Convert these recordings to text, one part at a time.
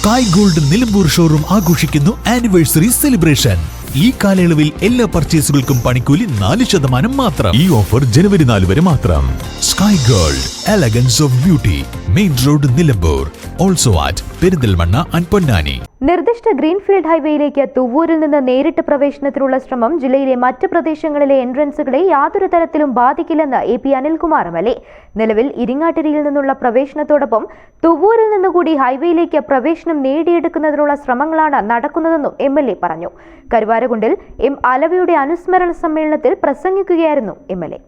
Sky gold Nilambur showroom ആഘോഷിക്കുന്നു anniversary celebration ഈ കാലയളവിൽ എല്ലാ പർച്ചേസുകൾക്കും പണിക്കൂലി നാല് ശതമാനം മാത്രം. ഈ ഓഫർ ജനുവരി നാല് വരെ മാത്രം. Sky gold elegance of beauty main road Nilambur. Also at Perinthalmanna and Ponnani നിർദ്ദിഷ്ട ഗ്രീൻഫീൽഡ് ഹൈവേയിലേക്ക് തുവ്വൂരിൽ നിന്ന് നേരിട്ട് പ്രവേശനത്തിനുള്ള ശ്രമം ജില്ലയിലെ മറ്റ് പ്രദേശങ്ങളിലെ എൻട്രൻസുകളെ യാതൊരു തരത്തിലും ബാധിക്കില്ലെന്ന് A P Anilkumar M L A നിലവിൽ ഇരിങ്ങാട്ടിരിയിൽ നിന്നുള്ള പ്രവേശനത്തോടൊപ്പം തുവ്വൂരിൽ നിന്നുകൂടി ഹൈവേയിലേക്ക് പ്രവേശനം നേടിയെടുക്കുന്നതിനുള്ള ശ്രമങ്ങളാണ് നടക്കുന്നതെന്നും എം എൽ എ പറഞ്ഞു. കരുവാരകുണ്ടിൽ എം അലവിയുടെ അനുസ്മരണ സമ്മേളനത്തിൽ പ്രസംഗിക്കുകയായിരുന്നു എം എൽ എ.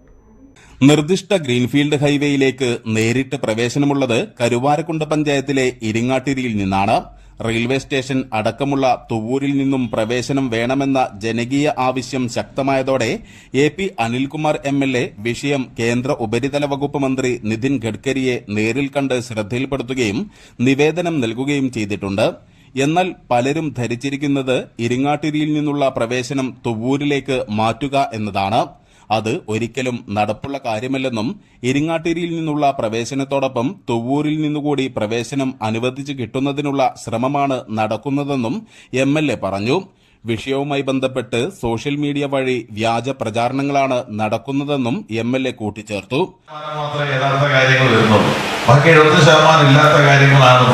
നിർദ്ദിഷ്ട ഗ്രീൻഫീൽഡ് ഹൈവേയിലേക്ക് നേരിട്ട് പ്രവേശനമുള്ളത് കരുവാരക്കുണ്ട് പഞ്ചായത്തിലെ ഇരിങ്ങാട്ടിരിയിൽ നിന്നാണ്. റെയിൽവേ സ്റ്റേഷൻ അടക്കമുള്ള തുവൂരിൽ നിന്നും പ്രവേശനം വേണമെന്ന ജനകീയ ആവശ്യം ശക്തമായതോടെ A P Anilkumar M L A വിഷയം കേന്ദ്ര ഉപരിതല വകുപ്പ് മന്ത്രി നിതിൻ ഗഡ്കരിയെ നേരിൽ കണ്ട് ശ്രദ്ധയിൽപ്പെടുത്തുകയും നിവേദനം നൽകുകയും ചെയ്തിട്ടുണ്ട്. എന്നാൽ പലരും ധരിച്ചിരിക്കുന്നത് ഇരിങ്ങാട്ടിരിയിൽ നിന്നുള്ള പ്രവേശനം തുവൂരിലേക്ക് മാറ്റുക എന്നതാണ്. അത് ഒരിക്കലും നടപ്പുള്ള കാര്യമല്ലെന്നും ഇരിങ്ങാട്ടിരിയിൽ നിന്നുള്ള പ്രവേശനത്തോടൊപ്പം തുവ്വൂരിൽ നിന്നുകൂടി പ്രവേശനം അനുവദിച്ചു കിട്ടുന്നതിനുള്ള ശ്രമമാണ് നടക്കുന്നതെന്നും എം പറഞ്ഞു. വിഷയവുമായി ബന്ധപ്പെട്ട് സോഷ്യൽ മീഡിയ വഴി വ്യാജ പ്രചാരണങ്ങളാണ് നടക്കുന്നതെന്നും എം എൽ എ കൂട്ടിച്ചേർത്തു. യഥാർത്ഥ കാര്യങ്ങൾ ശതമാനം ഇല്ലാത്ത കാര്യങ്ങളാണ്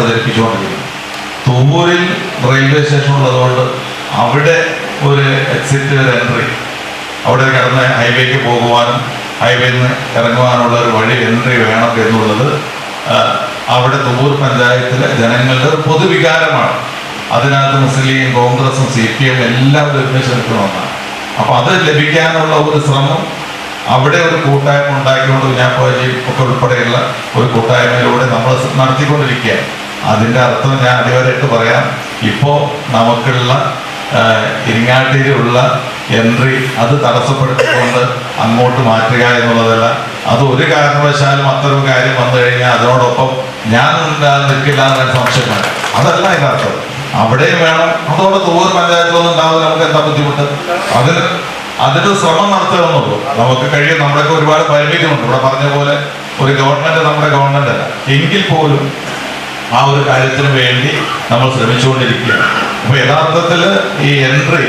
തുവൂരിൽ റെയിൽവേ സ്റ്റേഷൻ ഉള്ളതുകൊണ്ട് അവിടെ ഒരു എക്സിറ്റ് എൻട്രി അവിടെ കിടന്ന് ഹൈവേക്ക് പോകുവാനും ഹൈവേയിൽ നിന്ന് ഇറങ്ങുവാനുള്ള ഒരു വഴി എൻട്രി വേണം എന്നുള്ളത് അവിടെ തുമ്പൂർ പഞ്ചായത്തിലെ ജനങ്ങളുടെ ഒരു പൊതുവികാരമാണ്. അതിനകത്ത് മുസ്ലിം കോൺഗ്രസും സി പി എം എല്ലാവരും ഒരുമിച്ച് നിൽക്കുന്ന ഒന്നാണ്. അപ്പൊ അത് ലഭിക്കാനുള്ള ഒരു ശ്രമം അവിടെ ഒരു കൂട്ടായ്മ ഉണ്ടാക്കിക്കൊണ്ട് കുഞ്ഞാപ്പാജി ഒക്കെ ഉൾപ്പെടെയുള്ള ഒരു കൂട്ടായ്മയിലൂടെ നമ്മൾ നടത്തിക്കൊണ്ടിരിക്കുകയാണ്. അതിന്റെ അർത്ഥം ഞാൻ അടിവരായിട്ട് പറയാം. ഇപ്പോൾ നമുക്കുള്ള ഇരിങ്ങാട്ടിയിലുള്ള എൻട്രി അത് തടസ്സപ്പെടുത്തിക്കൊണ്ട് അങ്ങോട്ട് മാറ്റുക എന്നുള്ളതല്ല. അത് ഒരു കാരണവശാലും അത്തരം കാര്യം വന്നു കഴിഞ്ഞാൽ അതിനോടൊപ്പം ഞാൻ നിൽക്കില്ല എന്നൊരു സംശയമാണ് അതല്ല അതിനർത്ഥം. അവിടെയും വേണം. അതോടെ തോറും പഞ്ചായത്തിലൊന്നും ഉണ്ടാവും നമുക്ക് എന്താ ബുദ്ധിമുട്ട്? അതിന് അതിന് ശ്രമം നടത്തണമെന്നുള്ളൂ. നമുക്ക് കഴിയും. നമ്മുടെയൊക്കെ ഒരുപാട് പരിമിതിയുണ്ട്. ഇവിടെ പറഞ്ഞ പോലെ ഒരു ഗവൺമെന്റ് നമ്മുടെ ഗവൺമെന്റ് അല്ല. എങ്കിൽ പോലും ആ ഒരു കാര്യത്തിന് വേണ്ടി നമ്മൾ ശ്രമിച്ചുകൊണ്ടിരിക്കുകയാണ്. അപ്പൊ യഥാർത്ഥത്തിൽ ഈ എൻട്രി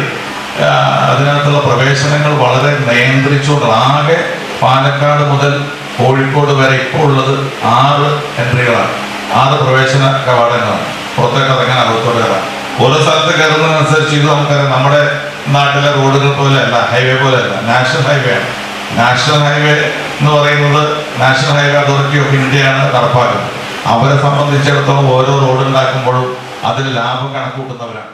അതിനകത്തുള്ള പ്രവേശനങ്ങൾ വളരെ നിയന്ത്രിച്ചുകൊണ്ട് ആകെ പാലക്കാട് മുതൽ കോഴിക്കോട് വരെ ഇപ്പോൾ ഉള്ളത് ആറ് എൻട്രികളാണ്. ആറ് പ്രവേശന കവാടങ്ങളാണ്. പുറത്തേക്ക് ഇറങ്ങാൻ അകത്തോട്ട് കയറാം ഓരോ സ്ഥലത്ത് കയറുന്നതിനനുസരിച്ച് ഇത് നമുക്കറിയാം. നമ്മുടെ നാട്ടിലെ റോഡുകൾ പോലെ അല്ല ഹൈവേ പോലെ അല്ല നാഷണൽ ഹൈവേ ആണ്. നാഷണൽ ഹൈവേ എന്ന് പറയുന്നത് നാഷണൽ ഹൈവേ അതോറിറ്റി ഓഫ് ഇന്ത്യയാണ് നടപ്പാക്കുന്നത്. അവരെ സംബന്ധിച്ചിടത്തോളം ഓരോ റോഡ് ഉണ്ടാക്കുമ്പോഴും അതിൽ ലാഭം കണക്കൂട്ടുന്നവരാണ്.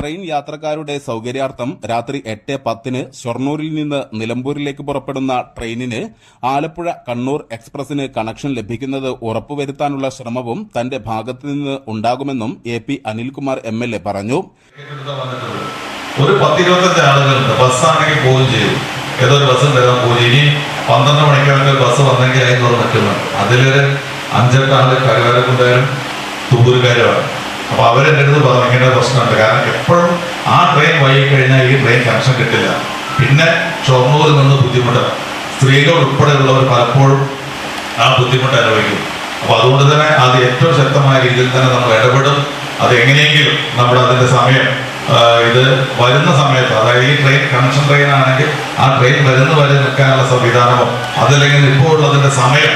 ട്രെയിൻ യാത്രക്കാരുടെ സൗകര്യാർത്ഥം രാത്രി എട്ട് പത്തിന് ഷൊർണൂരിൽ നിന്ന് നിലമ്പൂരിലേക്ക് പുറപ്പെടുന്ന ട്രെയിനിന് ആലപ്പുഴ കണ്ണൂർ എക്സ്പ്രസിന് കണക്ഷൻ ലഭിക്കുന്നത് ഉറപ്പുവരുത്താനുള്ള ശ്രമവും തന്റെ ഭാഗത്തു നിന്ന് ഉണ്ടാകുമെന്നും A P Anilkumar M L A പറഞ്ഞു. ഒരു പത്തിരുപത്തഞ്ച് ആളുകളുണ്ട്. ബസ്സാണെങ്കിൽ പോവുകയും ചെയ്തു ഏതോ ഒരു ബസ് പോയി ഇനി പന്ത്രണ്ട് മണിക്കൊക്കെ ബസ് വന്നെങ്കിൽ അതിലൊരു അഞ്ചെട്ട് ആൾ കരുവാരക്കുണ്ടായാലും തൂപ്പൂരുകാരുമാണ് അപ്പൊ അവരെന്റെ അടുത്ത് പറഞ്ഞു ഇങ്ങനെ പ്രശ്നമുണ്ട്. കാരണം എപ്പോഴും ആ ട്രെയിൻ വൈകി കഴിഞ്ഞാൽ ഈ ട്രെയിൻ കണക്ഷൻ കിട്ടില്ല. പിന്നെ ഷൊർണൂരിൽ നിന്ന് ബുദ്ധിമുട്ട്. സ്ത്രീകൾ ഉൾപ്പെടെയുള്ളവർ പലപ്പോഴും ആ ബുദ്ധിമുട്ട് അനുഭവിക്കും. അപ്പോൾ അതുകൊണ്ട് തന്നെ അത് ഏറ്റവും ശക്തമായ രീതിയിൽ തന്നെ നമ്മൾ ഇടപെടും. അത് എങ്ങനെയെങ്കിലും നമ്മൾ അതിന്റെ സമയം ഇത് വരുന്ന സമയത്ത് അതായത് ഈ ട്രെയിൻ കണക്ഷൻ ട്രെയിൻ ആണെങ്കിൽ ആ ട്രെയിൻ വരുന്ന വരെ നിൽക്കാനുള്ള സംവിധാനമോ അതല്ലെങ്കിൽ ഇപ്പോൾ ഉള്ളതിന്റെ സമയം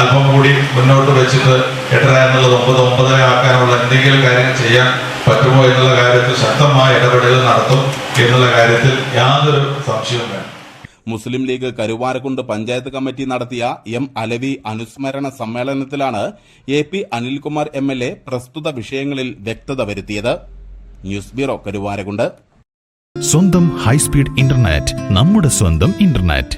അല്പം കൂടി മുന്നോട്ട് വെച്ചിട്ട് എട്ടര എന്നുള്ളത് ഒമ്പത് ഒമ്പതര ആക്കാനുള്ള എന്തെങ്കിലും കാര്യം ചെയ്യാൻ പറ്റുമോ എന്നുള്ള കാര്യത്തിൽ ശക്തമായ ഇടപെടലുകൾ നടത്തും എന്നുള്ള കാര്യത്തിൽ യാതൊരു സംശയവും വേണം മുസ്ലിം ലീഗ് കരുവാരക്കുണ്ട് പഞ്ചായത്ത് കമ്മിറ്റി നടത്തിയ എം അലവി അനുസ്മരണ സമ്മേളനത്തിലാണ് A P Anilkumar M L A പ്രസ്തുത വിഷയങ്ങളിൽ വ്യക്തത വരുത്തിയത്. ന്യൂസ് ബ്യൂറോ കരുവാരക്കുണ്ട് സ്വന്തം ഹൈസ്പീഡ് ഇന്റർനെറ്റ് നമ്മുടെ സ്വന്തം ഇന്റർനെറ്റ്.